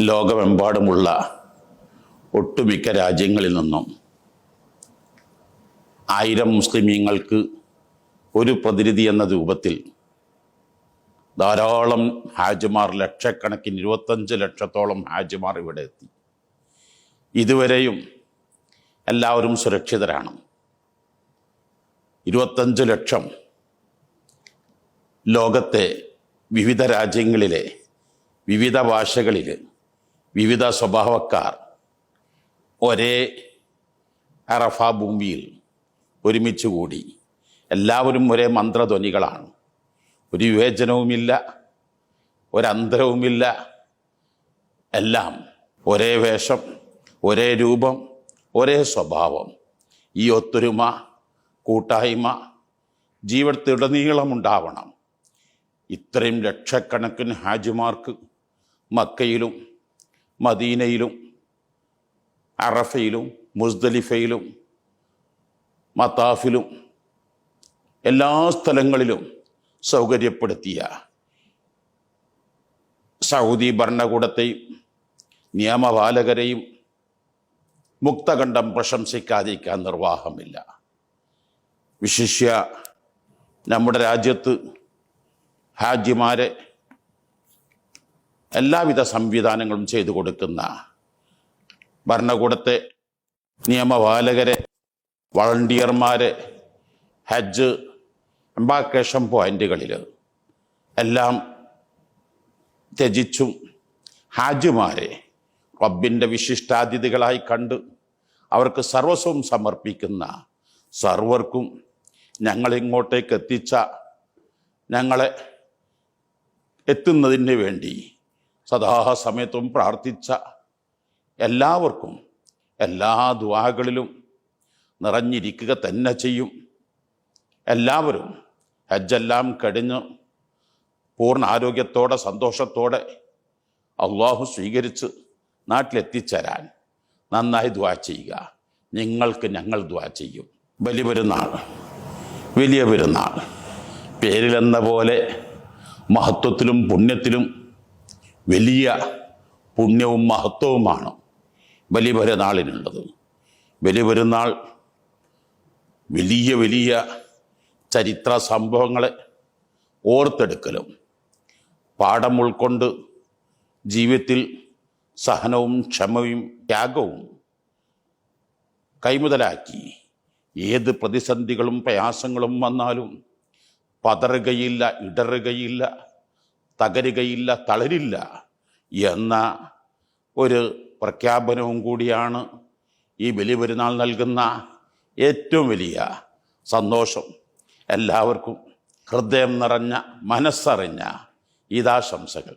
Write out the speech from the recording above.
ലോകമെമ്പാടുമുള്ള ഒട്ടുമിക്ക രാജ്യങ്ങളിൽ നിന്നും ആയിരം മുസ്ലിമീങ്ങൾക്ക് ഒരു പ്രതിനിധി എന്ന രൂപത്തിൽ ധാരാളം ഹാജിമാർ ലക്ഷക്കണക്കിന് ഇരുപത്തഞ്ച് ലക്ഷത്തോളം ഹാജിമാർ ഇവിടെ എത്തി. ഇതുവരെയും എല്ലാവരും സുരക്ഷിതരാണ്. ഇരുപത്തഞ്ച് ലക്ഷം ലോകത്തെ വിവിധ രാജ്യങ്ങളിലെ വിവിധ ഭാഷകളിൽ വിവിധ സ്വഭാവക്കാർ ഒരേ അറഫ ഭൂമിയിൽ ഒരുമിച്ച് കൂടി എല്ലാവരും ഒരേ മന്ത്രധ്വനികളാണ്. ഒരു വിവേചനവുമില്ല ഒരന്തരവുമില്ല. എല്ലാം ഒരേ വേഷം ഒരേ രൂപം ഒരേ സ്വഭാവം. ഈ ഒത്തൊരുമ കൂട്ടായ്മ ജീവിതത്തിലുടനീളമുണ്ടാവണം. ഇത്രയും ലക്ഷക്കണക്കിന് ഹാജിമാർക്ക് മക്കയിലും മദീനയിലും അറഫയിലും മുസ്ദലിഫയിലും മത്താഫിലും എല്ലാ സ്ഥലങ്ങളിലും സൗകര്യപ്പെടുത്തിയ സൗദി ഭരണകൂടത്തെയും നിയമപാലകരെയും മുക്തകണ്ഠം പ്രശംസിക്കാതിരിക്കാൻ നിർവാഹമില്ല. വിശിഷ്യ നമ്മുടെ രാജ്യത്ത് ഹാജിമാരെ എല്ലാവിധ സംവിധാനങ്ങളും ചെയ്തു കൊടുക്കുന്ന ഭരണകൂടത്തെ നിയമപാലകരെ വളണ്ടിയർമാരെ ഹജ്ജ് എംബാക്കേഷൻ പോയിന്റുകളിൽ എല്ലാം ത്യജിച്ചും ഹാജിമാരെ റബ്ബിന്റെ വിശിഷ്ടാതിഥികളായി കണ്ട് അവർക്ക് സർവസ്വം സമർപ്പിക്കുന്ന സർവർക്കും ഞങ്ങളിങ്ങോട്ടേക്ക് എത്തിച്ച ഞങ്ങളെ എത്തുന്നതിന് വേണ്ടി സദാസമയത്തും പ്രാർത്ഥിച്ച എല്ലാവർക്കും എല്ലാ ദ്വാകളിലും നിറഞ്ഞിരിക്കുക തന്നെ ചെയ്യും. എല്ലാവരും ഹജ്ജെല്ലാം കഴിഞ്ഞ് പൂർണ ആരോഗ്യത്തോടെ സന്തോഷത്തോടെ അള്ളാഹു സ്വീകരിച്ച് നാട്ടിലെത്തിച്ചേരാൻ നന്നായി ദ്വാ ചെയ്യുക. നിങ്ങൾക്ക് ഞങ്ങൾ ദ്വാ ചെയ്യും. വലിയ പെരുന്നാൾ വലിയ പെരുന്നാൾ പേരിലെന്ന പോലെ മഹത്വത്തിലും പുണ്യത്തിലും വലിയ പുണ്യവും മഹത്വവുമാണ് വലിയ പെരുന്നാളിനുള്ളത് വലിയ വലിയ വലിയ ചരിത്ര സംഭവങ്ങളെ ഓർത്തെടുക്കലും പാഠം ഉൾക്കൊണ്ട് ജീവിതത്തിൽ സഹനവും ക്ഷമയും ത്യാഗവും കൈമുതലാക്കി ഏത് പ്രതിസന്ധികളും പ്രയാസങ്ങളും വന്നാലും പതറുകയില്ല ഇടറുകയില്ല തകരുകയില്ല തളരില്ല എന്ന ഒരു പ്രഖ്യാപനവും കൂടിയാണ് ഈ ബലി പെരുന്നാൾ നൽകുന്ന ഏറ്റവും വലിയ സന്തോഷം. എല്ലാവർക്കും ഹൃദയം നിറഞ്ഞ മനസ്സറിഞ്ഞ ഈദാശംസകൾ.